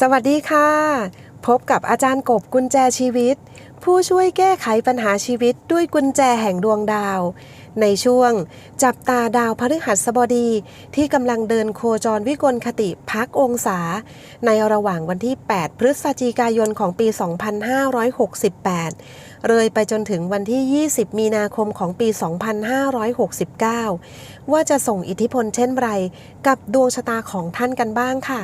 สวัสดีค่ะ พบกับอาจารย์กบกุญแจชีวิต ผู้ช่วยแก้ไขปัญหาชีวิตด้วยกุญแจแห่งดวงดาว ในช่วง จับตาดาวพฤหัสบดีที่กำลังเดินโคจรวิกลคติพักองศา ในระหว่างวันที่ 8 พฤศจิกายนของปี 2568 เลยไปจนถึงวันที่ 20 มีนาคมของปี 2569 ว่าจะส่งอิทธิพลเช่นไร กับดวงชะตาของท่านกันบ้างค่ะ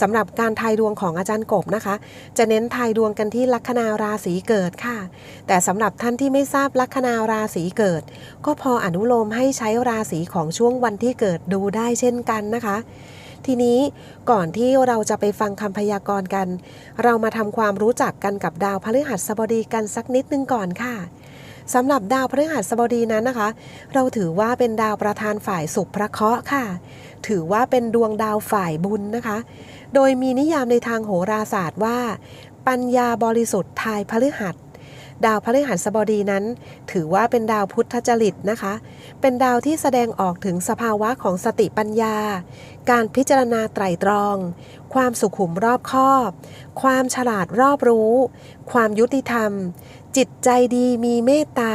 สำหรับการทายดวงของอาจารย์กบนะคะ จะเน้นทายดวงกันที่ลัคนาราศีเกิดค่ะ แต่สำหรับท่านที่ไม่ทราบลัคนาราศีเกิด ก็พออนุโลมให้ใช้ราศีของช่วงวันที่เกิดดูได้เช่นกันนะคะทีนี้ก่อนที่เราจะไปฟังคำพยากรณ์กัน เรามาทำความรู้จักกันกับดาวพฤหัสบดีกันสักนิดนึงก่อนค่ะสำหรับดาวพฤหัสบดีนั้นนะคะ เราถือว่าเป็นดาวประธานฝ่ายสุขพระเคราะห์ค่ะ ถือว่าเป็นดวงดาวฝ่ายบุญนะคะ โดยมีนิยามในทางโหราศาสตร์ว่า ปัญญาบริสุทธิ์ทายพฤหัส ดาวพฤหัสบดีนั้น ถือว่าเป็นดาวพุทธจริตนะคะ เป็นดาวที่แสดงออกถึงสภาวะของสติปัญญา การพิจารณาไตรตรอง ความสุขุมรอบคอบ ความฉลาดรอบรู้ ความยุติธรรม จิตใจดีมีเมตตา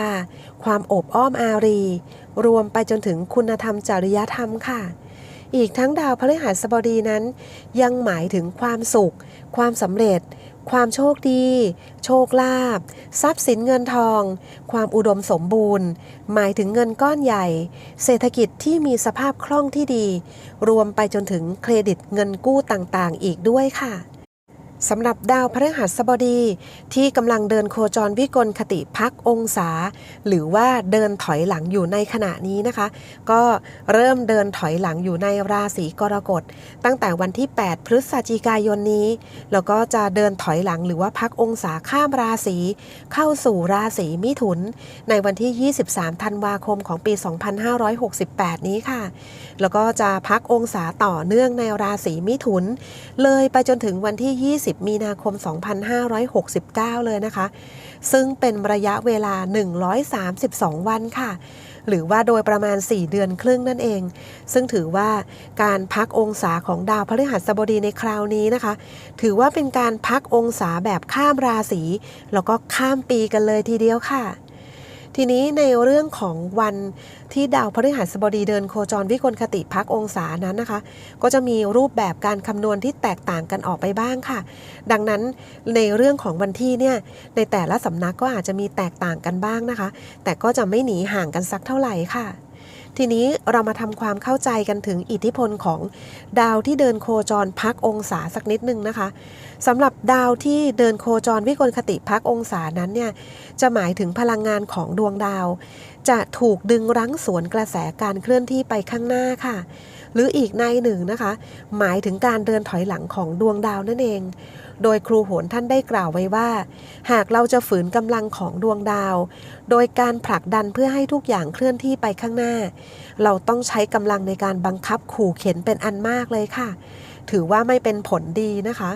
ความอบอ้อมอารี รวมไปจนถึงคุณธรรมจริยธรรมค่ะ อีกทั้งดาวพฤหัสบดีนั้น ยังหมายถึงความสุข ความสำเร็จ ความโชคดี โชคลาภทรัพย์สินเงินทอง ความอุดมสมบูรณ์ หมายถึงเงินก้อนใหญ่ เศรษฐกิจที่มีสภาพคล่องที่ดี รวมไปจนถึงเครดิตเงินกู้ต่างๆ อีกด้วยค่ะ สำหรับดาวพฤหัสบดีที่กำลังเดินโคจรวิกลคติพักองศา หรือว่าเดินถอยหลังอยู่ในขณะนี้นะคะ ก็เริ่มเดินถอยหลังอยู่ในราศีกรกฎตั้งแต่วันที่ 8 พฤศจิกายนนี้ แล้วก็จะเดินถอยหลังหรือว่าพักองศาข้ามราศีเข้าสู่ราศีมิถุน ในวันที่ 23 ธันวาคมของปี 2568 นี้ค่ะ แล้วก็จะพักองศาต่อเนื่องในราศีมิถุน เลยไปจนถึงวันที่ 20มีนาคม 2569 เลยนะคะ ซึ่งเป็นระยะเวลา 132 วันค่ะ หรือว่าโดยประมาณ 4 เดือนครึ่งนั่นเอง ซึ่งถือว่าการพักองศาของดาวพฤหัสบดีในคราวนี้นะคะ ถือว่าเป็นการพักองศาแบบข้ามราศีแล้วก็ข้ามปีกันเลยทีเดียวค่ะ ทีนี้ในเรื่องของวันที่ดาวพฤหัสบดีเดินโคจรวิกลคติพักองศานั้นนะคะ ก็จะมีรูปแบบการคำนวณที่แตกต่างกันออกไปบ้างค่ะ ดังนั้นในเรื่องของวันที่เนี่ยในแต่ละสำนักก็อาจจะมีแตกต่างกันบ้างนะคะ แต่ก็จะไม่หนีห่างกันสักเท่าไหร่ค่ะ ทีนี้เรามาทำความเข้าใจกันถึงอิทธิพลของดาวที่เดินโคจรพักองศาสักนิดนึงนะคะสำหรับดาวที่เดินโคจรวิกลคติพักองศานั้นเนี่ยจะหมายถึงพลังงานของดวงดาว จะถูกดึงรั้งสวนกระแสการเคลื่อนที่ไปข้างหน้าค่ะ หรืออีกในหนึ่งนะคะ หมายถึงการเดินถอยหลังของดวงดาวนั่นเอง โดยครูโหนท่านได้กล่าวไว้ว่า หากเราจะฝืนกำลังของดวงดาว โดยการผลักดันเพื่อให้ทุกอย่างเคลื่อนที่ไปข้างหน้า เราต้องใช้กำลังในการบังคับขู่เข็นเป็นอันมากเลยค่ะ ถือว่าไม่เป็นผลดีนะคะ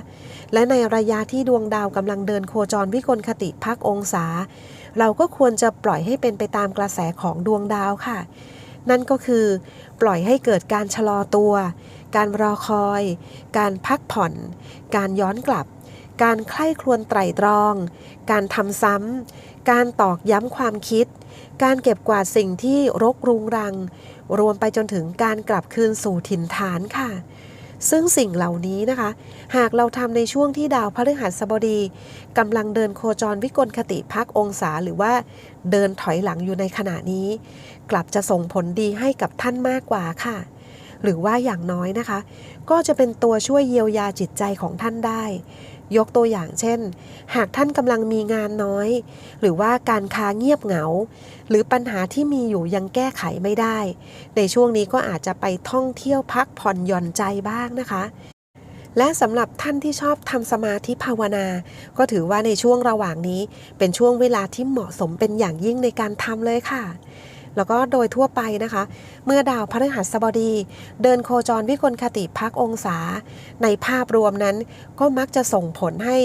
และในระยะที่ดวงดาวกำลังเดินโคจรวิกลคติพักองศา เราก็ควรจะปล่อยให้เป็นไปตามกระแสของดวงดาวค่ะ นั่นก็คือ ปล่อยให้เกิดการชะลอตัว การรอคอย การพักผ่อน การย้อนกลับ การใคร่ครวญไตรตรอง การทำซ้ำ การตอกย้ำความคิด การเก็บกวาดสิ่งที่รกรุงรัง รวมไปจนถึงการกลับคืนสู่ถิ่นฐานค่ะ ซึ่งสิ่งเหล่านี้นะคะ หากเราทำในช่วงที่ดาวพฤหัสบดีกำลังเดินโคจรวิกลคติพักองศาหรือว่าเดินถอยหลังอยู่ในขณะนี้ กลับจะส่งผลดีให้กับท่านมากกว่าค่ะ หรือว่าอย่างน้อยนะคะ ก็จะเป็นตัวช่วยเยียวยาจิตใจของท่านได้ยกตัวอย่างเช่น หากท่านกำลังมีงานน้อย หรือว่าการค้าเงียบเหงา หรือปัญหาที่มีอยู่ยังแก้ไขไม่ได้ ในช่วงนี้ก็อาจจะไปท่องเที่ยวพักผ่อนหย่อนใจบ้างนะคะ และสำหรับท่านที่ชอบทำสมาธิภาวนา ก็ถือว่าในช่วงระหว่างนี้เป็นช่วงเวลาที่เหมาะสมเป็นอย่างยิ่งในการทำเลยค่ะ แล้วก็โดยทั่วไปนะคะ เมื่อดาวพฤหัสบดี เดินโคจรวิกลคติพักองศา ในภาพรวมนั้นก็มักจะส่งผลให้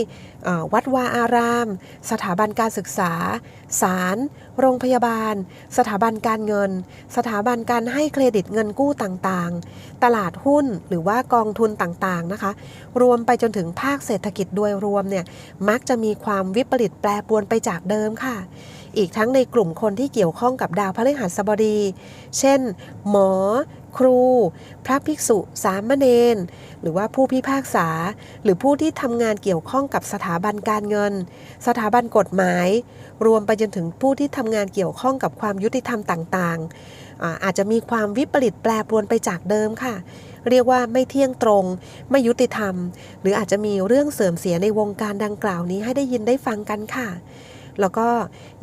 วัดวาอาราม สถาบันการศึกษา ศาลโรงพยาบาล สถาบันการเงิน สถาบันการให้เครดิตเงินกู้ต่างๆ ตลาดหุ้นหรือว่ากองทุนต่างๆนะคะ รวมไปจนถึงภาคเศรษฐกิจโดยรวมเนี่ยมักจะมีความวิปริตแปรปรวนไปจากเดิมค่ะ อีกทั้งในกลุ่มคนที่เกี่ยวข้องกับดาวพฤหัสบดี เช่น หมอ ครู พระภิกษุ สามเณร หรือว่าผู้พิพากษา หรือผู้ที่ทำงานเกี่ยวข้องกับสถาบันการเงิน สถาบันกฎหมาย รวมไปจนถึงผู้ที่ทำงานเกี่ยวข้องกับความยุติธรรมต่างๆ อาอาจจะมีความวิปริตแปรปรวนไปจากเดิมค่ะเรียกว่าไม่เที่ยงตรง ไม่ยุติธรรม หรืออาจจะมีเรื่องเสื่อมเสียในวงการดังกล่าวนี้ให้ได้ยินได้ฟังกันค่ะ แล้วก็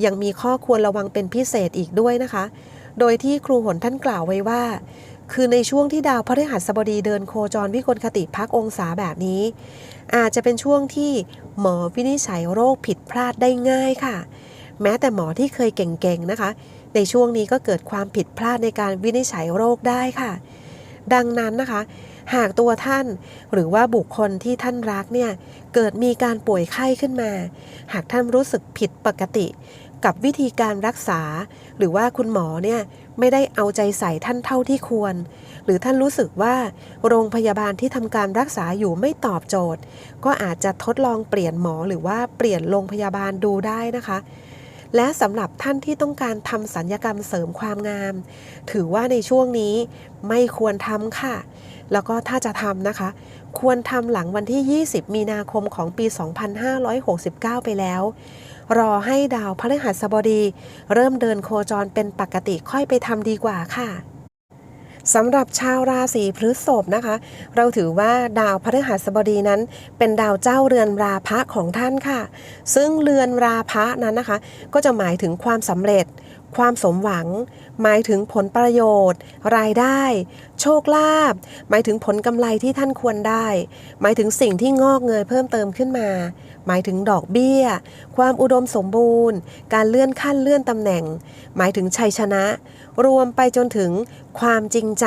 ยังมีข้อควรระวังเป็นพิเศษอีกด้วยนะคะ โดยที่ครูหนท่านกล่าวไว้ว่า คือในช่วงที่ดาวพฤหัสบดีเดินโคจรวิกลคติพักองศาแบบนี้ อาจจะเป็นช่วงที่หมอวินิจฉัยโรคผิดพลาดได้ง่ายค่ะ แม้แต่หมอที่เคยเก่งๆนะคะ ในช่วงนี้ก็เกิดความผิดพลาดในการวินิจฉัยโรคได้ค่ะ ดังนั้นนะคะ หากตัวท่าน หรือว่าบุคคลที่ท่านรักเนี่ยเกิดมีการป่วยไข้ขึ้นมา หากท่านรู้สึกผิดปกติ กับวิธีการรักษา หรือว่าคุณหมอเนี่ยไม่ได้เอาใจใส่ท่านเท่าที่ควร หรือท่านรู้สึกว่าโรงพยาบาลที่ทำการรักษาอยู่ไม่ตอบโจทย์ ก็อาจจะทดลองเปลี่ยนหมอหรือว่าเปลี่ยนโรงพยาบาลดูได้นะคะและสำหรับท่านที่ต้องการทำสัญญกรรมเสริมความงาม ถือว่าในช่วงนี้ไม่ควรทำค่ะ แล้วก็ถ้าจะทำนะคะ ควรทำหลังวันที่ 20 มีนาคมของปี 2569 ไปแล้ว รอให้ดาวพฤหัสบดี เริ่มเดินโคจรเป็นปกติค่อยไปทำดีกว่าค่ะสำหรับชาวราศีพฤษภนะคะ เราถือว่าดาวพฤหัสบดีนั้น เป็นดาวเจ้าเรือนราพะของท่านค่ะ ซึ่งเรือนราพะนั้นนะคะ ก็จะหมายถึงความสำเร็จ ความสมหวัง หมายถึงผลประโยชน์ รายได้ โชคลาภหมายถึงผลกำไรที่ท่านควรได้ หมายถึงสิ่งที่งอกเงยเพิ่มเติมขึ้นมา หมายถึงดอกเบี้ย ความอุดมสมบูรณ์ การเลื่อนขั้นเลื่อนตำแหน่ง หมายถึงชัยชนะ รวมไปจนถึงความจริงใจ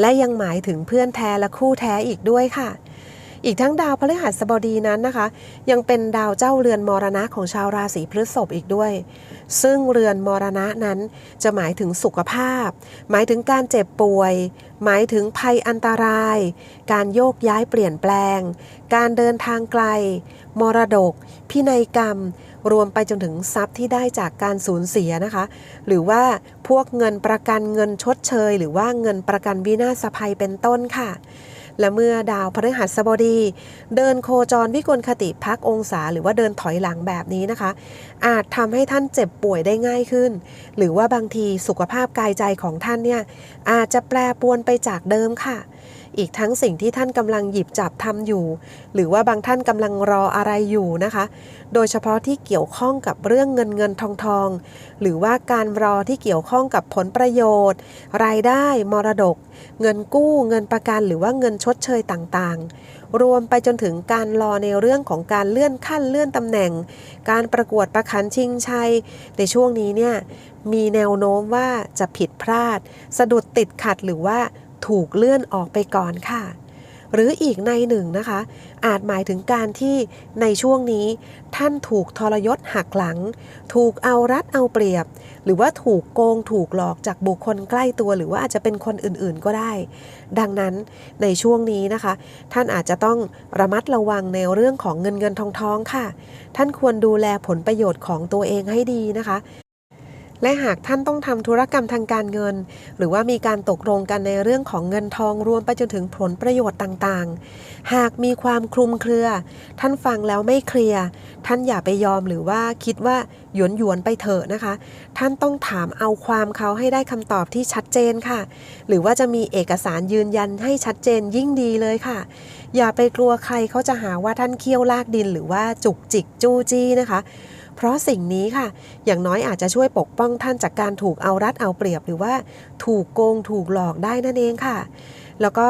และยังหมายถึงเพื่อนแท้และคู่แท้อีกด้วยค่ะ อีกทั้งดาวพฤหัสบดีนั้นนะคะ ยังเป็นดาวเจ้าเรือนมรณะของชาวราศีพฤษภอีกด้วย ซึ่งเรือนมรณะนั้นจะหมายถึงสุขภาพ หมายถึงการเจ็บป่วย หมายถึงภัยอันตราย การโยกย้ายเปลี่ยนแปลง การเดินทางไกล มรดก พินัยกรรม รวมไปจนถึงทรัพย์ที่ได้จากการสูญเสียนะคะ หรือว่าพวกเงินประกันเงินชดเชย หรือว่าเงินประกันวินาศภัยเป็นต้นค่ะ และเมื่อดาวพฤหัสบดี เดินโคจรวิกลคติพักองศา หรือว่าเดินถอยหลังแบบนี้นะคะ อาจทำให้ท่านเจ็บป่วยได้ง่ายขึ้น หรือว่าบางทีสุขภาพกายใจของท่านเนี่ยอาจจะแปรปรวนไปจากเดิมค่ะ อีกทั้งสิ่งที่ท่านกำลังหยิบจับทำอยู่ หรือว่าบางท่านกำลังรออะไรอยู่นะคะ โดยเฉพาะที่เกี่ยวข้องกับเรื่องเงินเงินทองทอง หรือว่าการรอที่เกี่ยวข้องกับผลประโยชน์ รายได้มรดก เงินกู้ เงินประกันหรือว่าเงินชดเชยต่างๆ รวมไปจนถึงการรอในเรื่องของการเลื่อนขั้นเลื่อนตำแหน่ง การประกวดประคันชิงชัย ในช่วงนี้เนี่ยมีแนวโน้มว่าจะผิดพลาด สะดุดติดขัดหรือว่า ถูกเลื่อนออกไปก่อนค่ะ หรืออีกในหนึ่งนะคะ อาจหมายถึงการที่ในช่วงนี้ ท่านถูกทรยศหักหลัง ถูกเอารัดเอาเปรียบ หรือว่าถูกโกงถูกหลอกจากบุคคลใกล้ตัว หรือว่าอาจจะเป็นคนอื่นๆก็ได้ ดังนั้นในช่วงนี้นะคะ ท่านอาจจะต้องระมัดระวังในเรื่องของเงินเงินทองทองค่ะ ท่านควรดูแลผลประโยชน์ของตัวเองให้ดีนะคะ และหากท่านต้องทำธุรกรรมทางการเงิน หรือว่ามีการตกลงกันในเรื่องของเงินทองรวมไปจนถึงผลประโยชน์ต่างๆ หากมีความคลุมเครือ ท่านฟังแล้วไม่เคลียร์ท่านอย่าไปยอมหรือว่าคิดว่าหยวนหยวนไปเถอะนะคะ ท่านต้องถามเอาความเขาให้ได้คำตอบที่ชัดเจนค่ะ หรือว่าจะมีเอกสารยืนยันให้ชัดเจนยิ่งดีเลยค่ะ อย่าไปกลัวใครเขาจะหาว่าท่านเคี่ยวลากดินหรือว่าจุกจิกจู้จี้นะคะ เพราะสิ่งนี้ค่ะ อย่างน้อยอาจจะช่วยปกป้องท่านจากการถูกเอารัดเอาเปรียบหรือว่าถูกโกงถูกหลอกได้นั่นเองค่ะ แล้วก็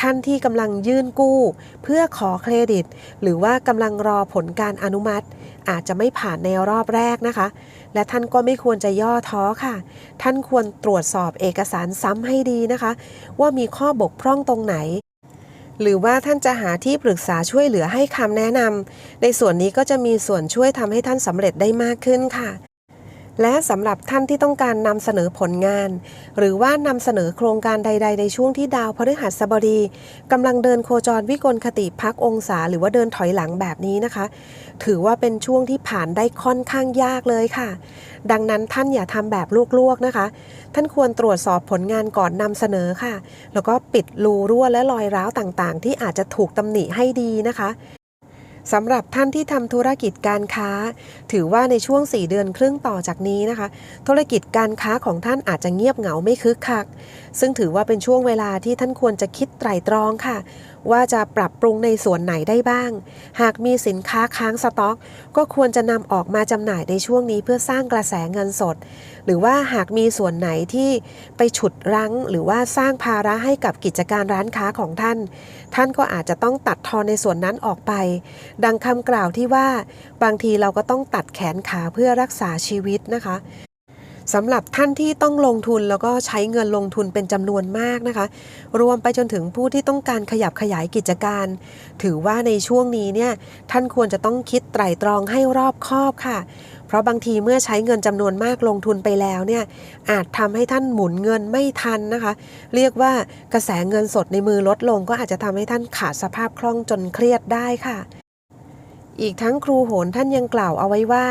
ท่านที่กำลังยื่นกู้ เพื่อขอเครดิต หรือว่ากำลังรอผลการอนุมัติ อาจจะไม่ผ่านในรอบแรกนะคะ และท่านก็ไม่ควรจะย่อท้อค่ะ ท่านควรตรวจสอบเอกสารซ้ำให้ดีนะคะ ว่ามีข้อบกพร่องตรงไหน หรือว่าท่านจะหาที่ปรึกษาช่วยเหลือให้คำแนะนำในส่วนนี้ก็จะมีส่วนช่วยทำให้ท่านสำเร็จได้มากขึ้นค่ะ และสำหรับท่านที่ต้องการนำเสนอผลงาน หรือว่านำเสนอโครงการใด ๆ ในช่วงที่ดาวพฤหัสบดีกำลังเดินโคจรวิกลคติพักองศา หรือว่าเดินถอยหลังแบบนี้นะคะ ถือว่าเป็นช่วงที่ผ่านได้ค่อนข้างยากเลยค่ะ ดังนั้นท่านอย่าทำแบบลวกๆนะคะ ท่านควรตรวจสอบผลงานก่อนนำเสนอค่ะ แล้วก็ปิดรูรั่วและรอยร้าวต่างๆ ที่อาจจะถูกตำหนิให้ดีนะคะ สำหรับท่านที่ทำธุรกิจการค้า ถือว่าในช่วง 4 เดือนครึ่งต่อจากนี้นะคะ ธุรกิจการค้าของท่านอาจจะเงียบเหงาไม่คึกคัก ซึ่งถือว่าเป็นช่วงเวลาที่ท่านควรจะคิดไตร่ตรองค่ะว่าจะปรับปรุงในส่วนไหนได้บ้าง หากมีสินค้าค้างสต็อก ก็ควรจะนำออกมาจำหน่ายในช่วงนี้เพื่อสร้างกระแสเงินสด หรือว่าหากมีส่วนไหนที่ไปฉุดรั้ง หรือว่าสร้างภาระให้กับกิจการร้านค้าของท่าน ท่านก็อาจจะต้องตัดทอนในส่วนนั้นออกไป ดังคำกล่าวที่ว่า บางทีเราก็ต้องตัดแขนขาเพื่อรักษาชีวิตนะคะ สำหรับท่านที่ต้องลงทุนแล้วก็ใช้เงินลงทุนเป็นจำนวนมากนะคะ รวมไปจนถึงผู้ที่ต้องการขยับขยายกิจการ ถือว่าในช่วงนี้เนี่ยท่านควรจะต้องคิดไตร่ตรองให้รอบคอบค่ะ เพราะบางทีเมื่อใช้เงินจำนวนมากลงทุนไปแล้วเนี่ยอาจทำให้ท่านหมุนเงินไม่ทันนะคะ เรียกว่ากระแสเงินสดในมือลดลงก็อาจจะทำให้ท่านขาดสภาพคล่องจนเครียดได้ค่ะ อีกทั้งครูโหนท่านยังกล่าวเอาไว้ว่า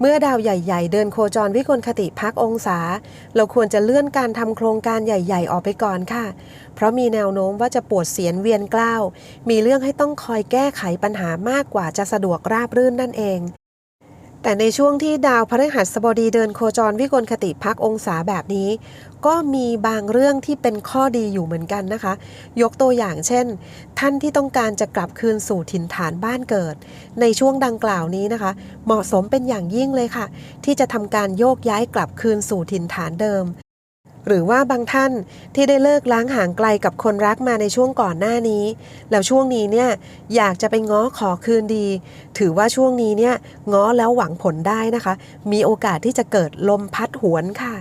เมื่อดาวใหญ่ ๆ เดินโคจรวิกลคติพักองศา เราควรจะเลื่อนการทำโครงการใหญ่ ๆ ออกไปก่อนค่ะ เพราะมีแนวโน้มว่าจะปวดเสียนเวียนกล้าว มีเรื่องให้ต้องคอยแก้ไขปัญหามากกว่าจะสะดวกราบรื่นนั่นเอง แต่ในช่วงที่ดาวพฤหัสบดีเดินโคจรวิกลคติพักองศาแบบนี้ ก็มีบางเรื่องที่เป็นข้อดีอยู่เหมือนกันนะคะ ยกตัวอย่างเช่น ท่านที่ต้องการจะกลับคืนสู่ถิ่นฐานบ้านเกิด ในช่วงดังกล่าวนี้นะคะ เหมาะสมเป็นอย่างยิ่งเลยค่ะ ที่จะทำการโยกย้ายกลับคืนสู่ถิ่นฐานเดิม หรือว่าบางท่านที่ได้เลิกล้างห่างไกลกับคนรักมาในช่วงก่อนหน้านี้ แล้วช่วงนี้เนี่ยอยากจะไปง้อขอคืนดี ถือว่าช่วงนี้เนี่ยง้อแล้วหวังผลได้นะคะ มีโอกาสที่จะเกิดลมพัดหวนค่ะ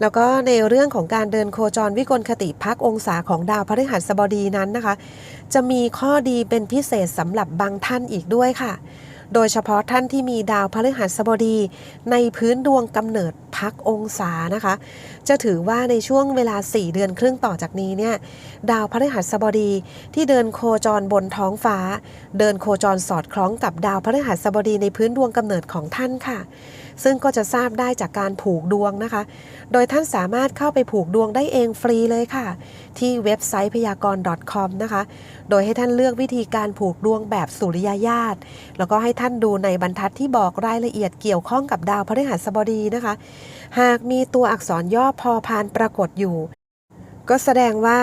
แล้วก็ในเรื่องของการเดินโคจรวิกลคติพักองศาของดาวพฤหัสบดีนั้นนะคะ จะมีข้อดีเป็นพิเศษสำหรับบางท่านอีกด้วยค่ะ โดยเฉพาะท่านที่มีดาวพฤหัสบดี ในพื้นดวงกำเนิดพักองศานะคะ จะถือว่าในช่วงเวลา 4 เดือนครึ่งต่อจากนี้เนี่ยดาวพฤหัสบดีที่เดินโคจรบนท้องฟ้า เดินโคจรสอดคล้องกับดาวพฤหัสบดีในพื้นดวงกำเนิดของท่านค่ะ ซึ่งก็จะทราบได้จากการผูกดวงนะคะ โดยท่านสามารถเข้าไปผูกดวงได้เองฟรีเลยค่ะ ที่เว็บไซต์พยากรณ์ .com นะคะ โดยให้ท่านเลือกวิธีการผูกดวงแบบสุริยญาตแล้วก็ให้ท่านดูในบรรทัดที่บอกรายละเอียดเกี่ยวข้องกับดาวพฤหัสบดีนะคะ หากมีตัวอักษรย่อพอพานปรากฏอยู่ ก็แสดงว่า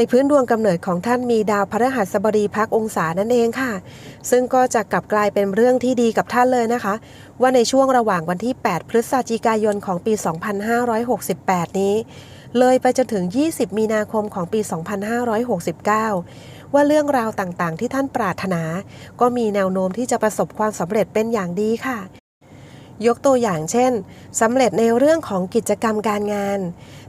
ในพื้นดวงกำเนิดของท่านมีดาวพฤหัสบดีพักองศานั่นเองค่ะ ซึ่งก็จะกลับกลายเป็นเรื่องที่ดีกับท่านเลยนะคะ ว่าในช่วงระหว่างวันที่ 8 พฤศจิกายนของปี 2568 นี้ เลยไปจนถึง 20 มีนาคมของปี 2569 ว่าเรื่องราวต่างๆ ที่ท่านปรารถนา ก็มีแนวโน้มที่จะประสบความสำเร็จเป็นอย่างดีค่ะ ยกตัวอย่างเช่นสำเร็จในเรื่องของกิจกรรมการงาน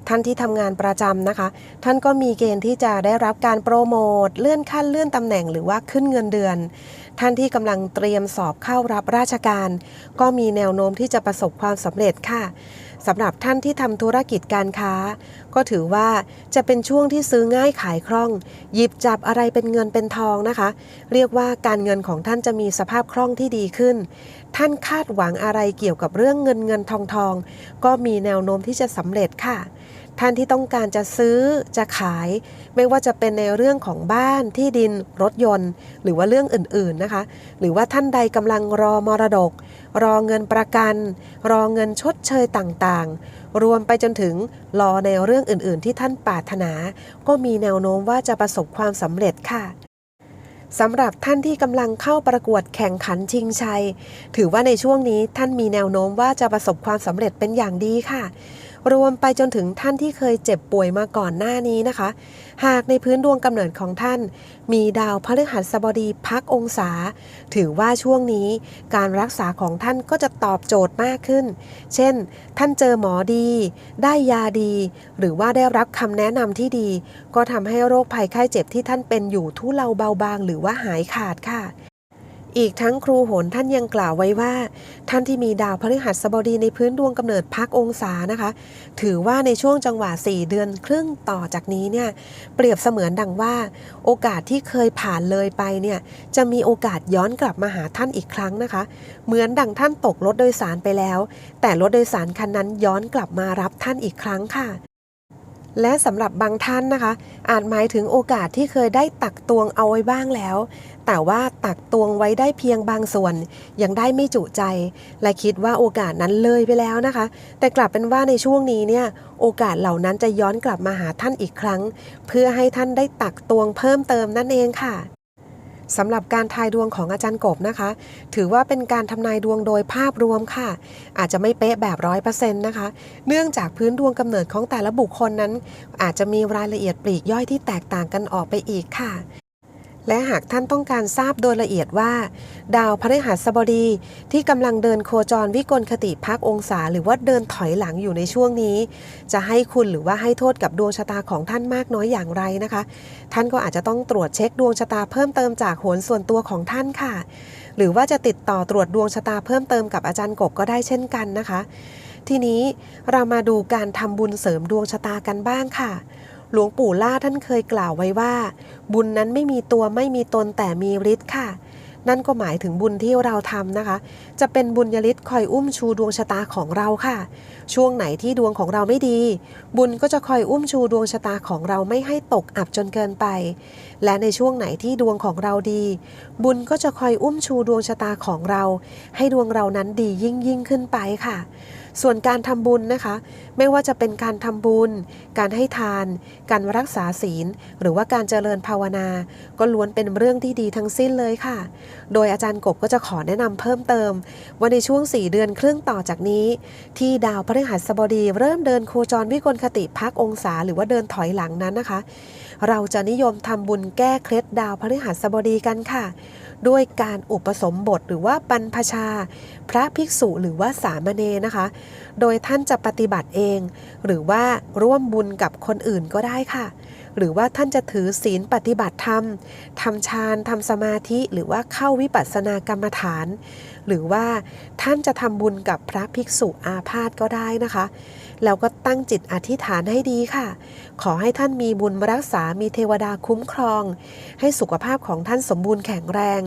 ท่านที่ทำงานประจำนะคะ ท่านก็มีเกณฑ์ที่จะได้รับการโปรโมทเลื่อนขั้นเลื่อนตำแหน่งหรือว่าขึ้นเงินเดือน ท่านที่กำลังเตรียมสอบเข้ารับราชการ ก็มีแนวโน้มที่จะประสบความสำเร็จค่ะสำหรับท่านที่ทำธุรกิจการค้า ก็ถือว่าจะเป็นช่วงที่ซื้อง่ายขายคล่อง หยิบจับอะไรเป็นเงินเป็นทองนะคะ เรียกว่าการเงินของท่านจะมีสภาพคล่องที่ดีขึ้น ท่านคาดหวังอะไรเกี่ยวกับเรื่องเงินเงินทองทอง ก็มีแนวโน้มที่จะสำเร็จค่ะท่านที่ต้องการจะซื้อจะขาย ไม่ว่าจะเป็นในเรื่องของบ้านที่ดินรถยนต์ หรือว่าเรื่องอื่นๆนะคะ หรือว่าท่านใดกำลังรอมรดก รอเงินประกัน รอเงินชดเชยต่างๆ รวมไปจนถึงรอในเรื่องอื่นๆ ที่ท่านปรารถนา ก็มีแนวโน้มว่าจะประสบความสำเร็จค่ะสำหรับท่านที่กำลังเข้าประกวดแข่งขันชิงชัย ถือว่าในช่วงนี้ท่านมีแนวโน้มว่าจะประสบความสำเร็จเป็นอย่างดีค่ะ รวมไปจนถึงท่านที่เคยเจ็บป่วยมาก่อนหน้านี้นะคะ หากในพื้นดวงกำเนิดของท่าน มีดาวพฤหัสบดีพักองศา ถือว่าช่วงนี้การรักษาของท่านก็จะตอบโจทย์มากขึ้น เช่น ท่านเจอหมอดี ได้ยาดี หรือว่าได้รับคำแนะนำที่ดี ก็ทำให้โรคภัยไข้เจ็บที่ท่านเป็นอยู่ทุเลาเบาบาง หรือว่าหายขาดค่ะ อีกทั้งครูโหนท่านยังกล่าวไว้ว่า ท่านที่มีดาวพฤหัสบดีในพื้นดวงกำเนิดพักองศานะคะ ถือว่าในช่วงจังหวะ 4 เดือนครึ่งต่อจากนี้เนี่ยเปรียบเสมือนดังว่า โอกาสที่เคยผ่านเลยไปเนี่ยจะมีโอกาสย้อนกลับมาหาท่านอีกครั้งนะคะ เหมือนดังท่านตกรถโดยสารไปแล้ว แต่รถโดยสารคันนั้นย้อนกลับมารับท่านอีกครั้งค่ะและสำหรับบางท่านนะคะ อาจหมายถึงโอกาสที่เคยได้ตักตวงเอาไว้บ้างแล้ว แต่ว่าตักตวงไว้ได้เพียงบางส่วน ยังได้ไม่จุใจ และคิดว่าโอกาสนั้นเลยไปแล้วนะคะ แต่กลับเป็นว่าในช่วงนี้เนี่ยโอกาสเหล่านั้นจะย้อนกลับมาหาท่านอีกครั้ง เพื่อให้ท่านได้ตักตวงเพิ่มเติมนั่นเองค่ะสำหรับการทายดวงของอาจารย์กบนะคะ ถือว่าเป็นการทำนายดวงโดยภาพรวมค่ะ อาจจะไม่เป๊ะแบบร้อยเปอร์เซ็นต์นะคะ เนื่องจากพื้นดวงกำเนิดของแต่ละบุคคลนั้น อาจจะมีรายละเอียดปลีกย่อยที่แตกต่างกันออกไปอีกค่ะ และหากท่านต้องการทราบโดยละเอียดว่า ดาวพฤหัสบดีที่กำลังเดินโคจรวิกลคติพักองศา หรือว่าเดินถอยหลังอยู่ในช่วงนี้ จะให้คุณหรือว่าให้โทษกับดวงชะตาของท่านมากน้อยอย่างไรนะคะ ท่านก็อาจจะต้องตรวจเช็คดวงชะตาเพิ่มเติมจากโหนส่วนตัวของท่านค่ะ หรือว่าจะติดต่อตรวจดวงชะตาเพิ่มเติมกับอาจารย์กบก็ได้เช่นกันนะคะ ทีนี้เรามาดูการทำบุญเสริมดวงชะตากันบ้างค่ะ หลวงปู่ล่าท่านเคยกล่าวไว้ว่า บุญนั้นไม่มีตัวไม่มีตนแต่มีฤทธิ์ค่ะ นั่นก็หมายถึงบุญที่เราทำนะคะ จะเป็นบุญยฤทธิ์คอยอุ้มชูดวงชะตาของเราค่ะ ช่วงไหนที่ดวงของเราไม่ดี บุญก็จะคอยอุ้มชูดวงชะตาของเราไม่ให้ตกอับจนเกินไป และในช่วงไหนที่ดวงของเราดี บุญก็จะคอยอุ้มชูดวงชะตาของเรา ให้ดวงเรานั้นดียิ่งยิ่งขึ้นไปค่ะ ส่วนการทำบุญนะคะ ไม่ว่าจะเป็นการทำบุญ การให้ทาน การรักษาศีล หรือว่าการเจริญภาวนา ก็ล้วนเป็นเรื่องที่ดีทั้งสิ้นเลยค่ะ โดยอาจารย์กบก็จะขอแนะนำเพิ่มเติม ว่าในช่วง 4 เดือนครึ่งต่อจากนี้ ที่ดาวพฤหัสบดีเริ่มเดินโคจรวิกลคติพักองศา หรือว่าเดินถอยหลังนั้นนะคะ เราจะนิยมทำบุญแก้เคล็ดดาวพฤหัสบดีกันค่ะ ด้วยการอุปสมบทหรือว่าบรรพชา พระภิกษุหรือว่าสามเณรนะคะ โดยท่านจะปฏิบัติเอง หรือว่าร่วมบุญกับคนอื่นก็ได้ค่ะ หรือว่าท่านจะถือศีลปฏิบัติธรรมทำฌานทำสมาธิ หรือว่าเข้าวิปัสสนากรรมฐาน หรือว่าท่านจะทำบุญกับพระภิกษุอาพาธก็ได้นะคะแล้วก็ตั้งจิตอธิษฐานให้ดีค่ะ ขอให้ท่านมีบุญรักษา มีเทวดาคุ้มครอง ให้สุขภาพของท่านสมบูรณ์แข็งแรง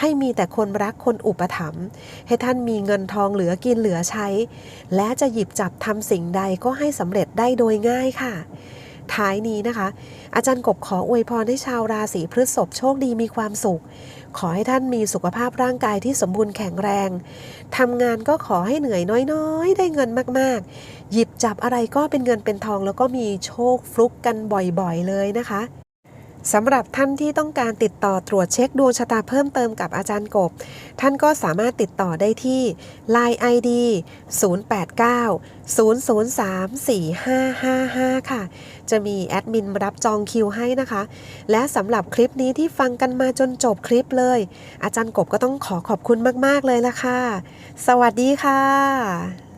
ให้มีแต่คนรักคนอุปถัมภ์ ให้ท่านมีเงินทองเหลือกินเหลือใช้ และจะหยิบจับทำสิ่งใดก็ให้สำเร็จได้โดยง่ายค่ะ ท้ายนี้นะคะ อาจารย์กบขออวยพรให้ชาวราศีพฤษภโชคดีมีความสุข ขอให้ท่านมีสุขภาพร่างกายที่สมบูรณ์แข็งแรงทำงานก็ขอให้เหนื่อยน้อยๆ ได้เงินมากๆ หยิบจับอะไรก็เป็นเงินเป็นทองแล้วก็มีโชคฟลุกกันบ่อยๆเลยนะคะ สำหรับท่านที่ต้องการติดต่อตรวจเช็คดวงชะตาเพิ่มเติมกับอาจารย์กบ ท่านก็สามารถติดต่อได้ที่ Line ID 089 003 4555 ค่ะ จะมีแอดมินรับจองคิวให้นะคะ และสำหรับคลิปนี้ที่ฟังกันมาจนจบคลิปเลย อาจารย์กบก็ต้องขอขอบคุณมาก ๆ เลยละค่ะ สวัสดีค่ะ